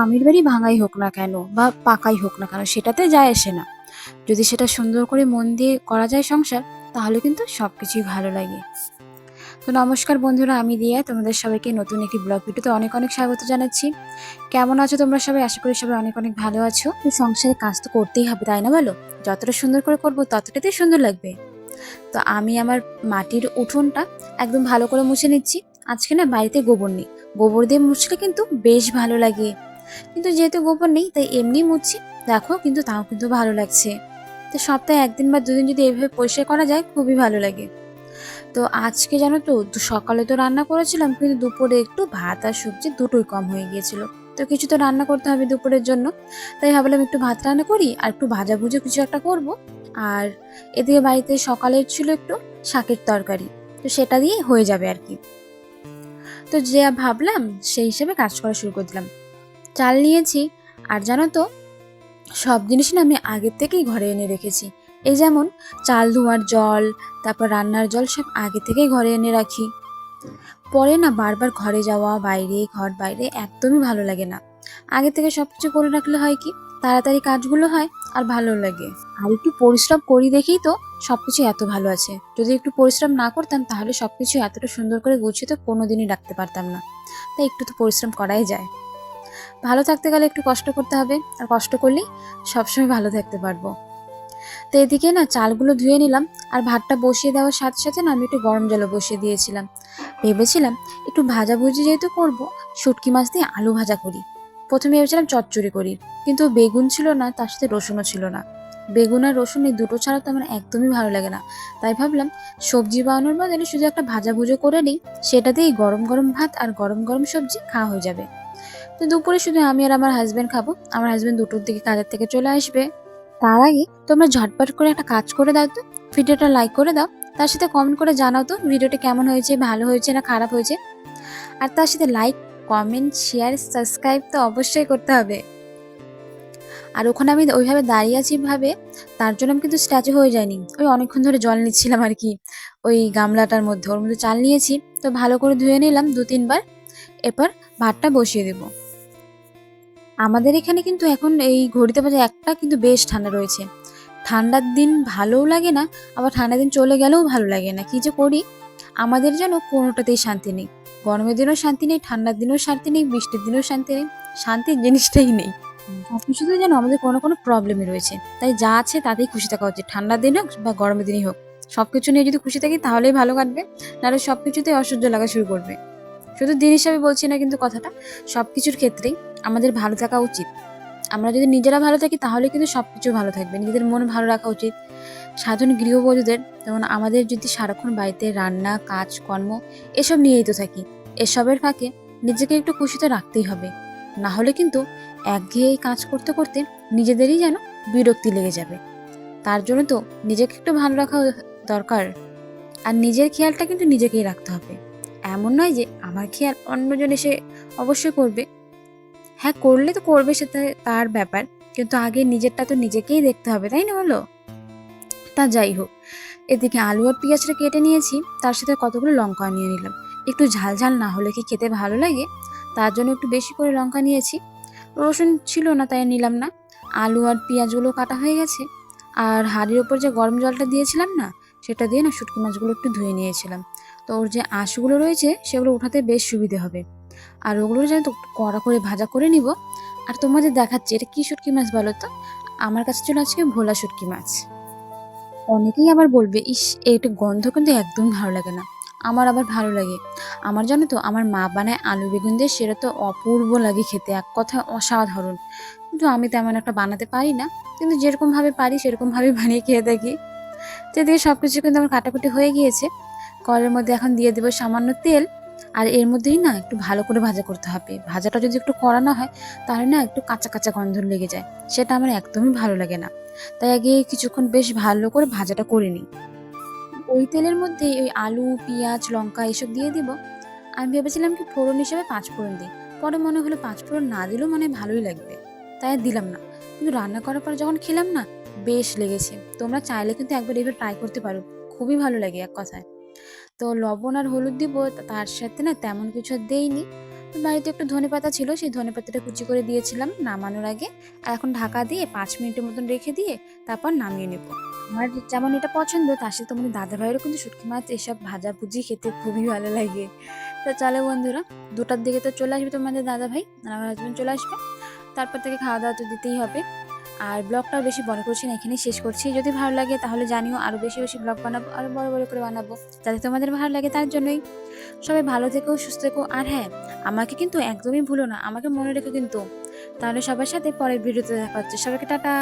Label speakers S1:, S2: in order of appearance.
S1: স্বামীর বাড়ি ভাঙাই হোক না কেন বা পাকাই হোক না কেন, সেটাতে যায় আসে না। যদি সেটা সুন্দর করে মন দিয়ে করা যায় সংসার, তাহলে কিন্তু সব কিছুই ভালো লাগে। তো নমস্কার বন্ধুরা, আমি দিয়া তোমাদের সবাইকে নতুন একটি ব্লগ ভিডিওতে অনেক অনেক স্বাগত জানাচ্ছি। কেমন আছো তোমরা সবাই? আশা করি সবাই অনেক অনেক ভালো আছো। তো সংসারে কাজ তো করতেই হবে, তাই না বলো? যতটা সুন্দর করে করব, ততটাতেই সুন্দর লাগবে। তো আমি আমার মাটির উঠোনটা একদম ভালো করে মুছে নিচ্ছি। আজকে না বাড়িতে গোবর নেই। গোবর দিয়ে মুছলে কিন্তু বেশ ভালো লাগে। কিন্তু যেহেতু গোবর নেই, তাই এমনি মুছছি। দেখো, কিন্তু তাও কিন্তু ভালো লাগছে। তো সপ্তাহে একদিন বা দুদিন যদি এভাবে পরিষ্কার করা যায়, খুবই ভালো লাগে। তো আজকে জানো তো সকালে তো রান্না করেছিলাম, কিন্তু দুপুরে একটু ভাত আর সবজি দুটোই কম হয়ে গিয়েছিল। তো কিছু তো রান্না করতে হবে দুপুরের জন্য। তাই ভাবলাম একটু ভাত রান্না করি, আর একটু ভাজা ভুজো কিছু একটা করব। আর এদিকে বাড়িতে সকালের ছিল একটু শাকের তরকারি। তো সেটা দিয়েই হয়ে যাবে আর কি। তো যে ভাবলাম, সেই হিসেবে কাজ করা শুরু করে দিলাম। চাল নিয়েছি, আর জানো তো, সব জিনিস না আমি আগের থেকেই ঘরে এনে রেখেছি। এই যেমন চাল ধোয়ার জল, তারপর রান্নার জল সব আগে থেকেই ঘরে এনে রাখি। পরে না বারবার ঘরে যাওয়া, বাইরে, ঘর বাইরে একদমই ভালো লাগে না। আগে থেকে সব কিছু করে রাখলে হয় কি, তাড়াতাড়ি কাজগুলো হয় আর ভালো লাগে। আর একটু পরিশ্রম করি দেখেই তো সবকিছু এত ভালো আছে। যদি একটু পরিশ্রম না করতাম তাহলে সব কিছু এতটা সুন্দর করে গুছিয়ে তো কোনোদিনই রাখতে পারতাম না। তাই একটু তো পরিশ্রম করাই যায়। ভালো থাকতে গেলে একটু কষ্ট করতে হবে, আর কষ্ট করলেই সবসময় ভালো থাকতে পারব। তো এদিকে না চালগুলো ধুয়ে নিলাম, আর ভাতটা বসিয়ে দেওয়ার সাথে সাথে না আমি একটু গরম জলও বসিয়ে দিয়েছিলাম। ভেবেছিলাম একটু ভাজা ভুজি যেহেতু করব, শুটকি মাছ দিয়ে আলু ভাজা করি। প্রথমে ভেবেছিলাম চচ্চড়ি করি, কিন্তু বেগুন ছিল না, তার সাথে রসুনও ছিল না। বেগুন আর রসুন এই দুটো ছাড়া তো আমার একদমই ভালো লাগে না। তাই ভাবলাম সবজি বানানোর বদলে শুধু একটা ভাজা ভুজো করে নিই, সেটা দিয়েই গরম গরম ভাত আর গরম গরম সবজি খাওয়া হয়ে যাবে। তো দুপুরে শুধু আমি আর আমার হাজবেন্ড খাব। আমার হাজবেন্ড দুটোর দিকে কাজের থেকে চলে আসবে। তার আগে তোমরা ঝটপট করে একটা কাজ করে দাও তো। ভিডিওটা লাইক করে দাও। তার সাথে কমেন্ট করে জানাও তো ভিডিওটা কেমন হয়েছে, ভালো হয়েছে না খারাপ হয়েছে। আর তার সাথে লাইক কমেন্ট শেয়ার সাবস্ক্রাইব তো অবশ্যই করতে হবে। আর ওখানে আমি ওইভাবে দাঁড়িয়ে আছি ভাবে তার জন্য আমি কিন্তু স্ট্যাচু হয়ে যায়নি ওই অনেকক্ষণ ধরে জল নিচ্ছিলাম আর কি। ওই গামলাটার মধ্যে, ওর মধ্যে চাল নিয়েছি। তো ভালো করে ধুয়ে নিলাম দু তিনবার এরপর ভাতটা বসিয়ে দেব। আমাদের এখানে কিন্তু এখন এই ঘড়িতে বাজে একটা কিন্তু বেশ ঠান্ডা রয়েছে। ঠান্ডার দিন ভালোও লাগে না, আবার ঠান্ডার দিন চলে গেলেও ভালো লাগে না। কি যে করি? আমাদের যেন কোনোটাতেই শান্তি নেই। গরমের দিনেও শান্তি নেই, ঠান্ডার দিনেও শান্তি নেই, বৃষ্টির দিনেও শান্তি নেই, শান্তির জিনিসটাই নেই। সব কিছুতে যেন আমাদের কোনো কোনো প্রবলেমই রয়েছে। তাই যা আছে তাতেই খুশি থাকা উচিত। ঠান্ডার দিন হোক বা গরমের দিনই হোক। সব কিছু নিয়ে যদি খুশি থাকি তাহলেই ভালো কাটবে, নাহলে সব কিছুতেই অসহ্য লাগা শুরু করবে। শুধু দিন হিসাবে বলছি না কিন্তু কথাটা সব কিছুর ক্ষেত্রেই আমাদের ভালো থাকা উচিত। আমরা যদি নিজেরা ভালো থাকি, তাহলে কিন্তু সব কিছু ভালো থাকবে। নিজেদের মন ভালো রাখা উচিত। সাধারণ গৃহবধূদের, যেমন আমাদের যদি সারাক্ষণ বাড়িতে রান্না কাজ কর্ম এসব নিয়েই তো থাকি, এসবের ফাঁকে নিজেকে একটু খুশিতে রাখতেই হবে। না হলে কিন্তু একঘেয়ে কাজ করতে করতে নিজেদেরই যেন বিরক্তি লেগে যাবে। তার জন্য তো নিজেকে একটু ভালো রাখা দরকার। আর নিজের খেয়ালটা কিন্তু নিজেকেই রাখতে হবে। এমন নয় যে আমার খেয়াল অন্যজন এসে অবশ্যই করবে। হ্যাঁ করলে তো করবে সেটা তার ব্যাপার, কিন্তু আগে নিজেরটা তো নিজেকেই দেখতে হবে, তাই না বলো? তা যাই হোক, এদিকে আলু আর পেঁয়াজটা কেটে নিয়েছি, তার সাথে কতগুলো লঙ্কা নিয়ে নিলাম। একটু ঝাল ঝাল না হলে কি খেতে ভালো লাগে? তার জন্য একটু বেশি করে লঙ্কা নিয়েছি। রসুন ছিল না, তাই নিলাম না। আলু আর পেঁয়াজগুলো কাটা হয়ে গেছে। আর হাঁড়ির ওপর যে গরম জলটা দিয়েছিলাম না, সেটা দিয়ে না শুটকি মাছগুলো একটু ধুয়ে নিয়েছিলাম। তো ওর যে আঁশগুলো রয়েছে, সেগুলো উঠাতে বেশ সুবিধে হবে। আর ওগুলো যেন কড়া করে ভাজা করে নিব। আর তোমাদের দেখাচ্ছি, এটা কী শুটকি মাছ বলো তো? আমার কাছে ছিল আজকে ভোলা শুটকি মাছ। অনেকেই আবার বলবে, ইস, এইটা গন্ধ কিন্তু একদম ভালো লাগে না। আমার আবার ভালো লাগে। আমার জানো তো, আমার মা বানায় আলু বেগুন দিয়ে, সেটা তো অপূর্ব লাগে খেতে, এক কথায় অসাধারণ। কিন্তু আমি তেমন একটা বানাতে পারি না। কিন্তু যেরকমভাবে পারি সেরকমভাবে বানিয়ে খেয়ে থাকি তো এদিকে সব কিছু কিন্তু আমার কাটাকুটি হয়ে গিয়েছে। কলের মধ্যে এখন দিয়ে দেবো সামান্য তেল। আর এর মধ্যেই না একটু ভালো করে ভাজা করতে হবে। ভাজাটা যদি একটু করা না হয়, তাহলে না একটু কাঁচা কাঁচা গন্ধ লেগে যায়। সেটা আমার একদমই ভালো লাগে না। তাই আগে কিছুক্ষণ বেশ ভালো করে ভাজাটা করে নিই। ওই তেলের মধ্যে ওই আলু, পেঁয়াজ, লঙ্কা এসব দিয়ে দিব। আমি ভেবেছিলাম কি ফোড়ন হিসেবে পাঁচ ফোড়ন দিই। পরে মনে হলো পাঁচ ফোড়ন না দিলেও মানে ভালোই লাগবে। তাই দিলাম না। কিন্তু রান্না করার পর যখন খেলাম না, বেশ লেগেছে। তোমরা চাইলে কিন্তু একবার এবার ট্রাই করতে পারো। খুবই ভালো লাগে এক কথায়। তো লবণ আর হলুদ দিব তার সাথে না তেমন কিছু দেইনি। বাড়িতে একটু ধনে পাতা ছিল, সেই ধনে পাতাটা কুচি করে দিয়েছিলাম নামানোর আগে। আর এখন ঢাকা দিয়ে পাঁচ মিনিটের মতন রেখে দিয়ে তারপর নামিয়ে নেব। আমার যেমন এটা পছন্দ, তার সাথে তোমাদের দাদা ভাইয়েরও কিন্তু শুটকি মাছ, এসব ভাজা ভুজি খেতে খুবই ভালো লাগে। তো চলো বন্ধুরা, দুটার দিকে তো চলে আসবে তোমাদের দাদা ভাই আমার হাজব্যান্ড চলে আসবে। তারপর থেকে খাওয়া দাওয়া তো দিতেই হবে। আর ব্লগটাও বেশি বড় করছি না, এখানেই শেষ করছি। যদি ভালো লাগে তাহলে জানিও আরও বেশি বেশি ব্লগ বানাবো আরও বড় বড় করে বানাবো, যাতে তোমাদের ভালো লাগে তার জন্যই। সবাই ভালো থেকো, সুস্থ থেকো, আর হ্যাঁ আমাকে কিন্তু একদমই ভুলো না, আমাকে মনে রেখো কিন্তু। তাহলে সবার সাথে পরের ভিডিওতে দেখা হচ্ছে। সবাইকে টাটা।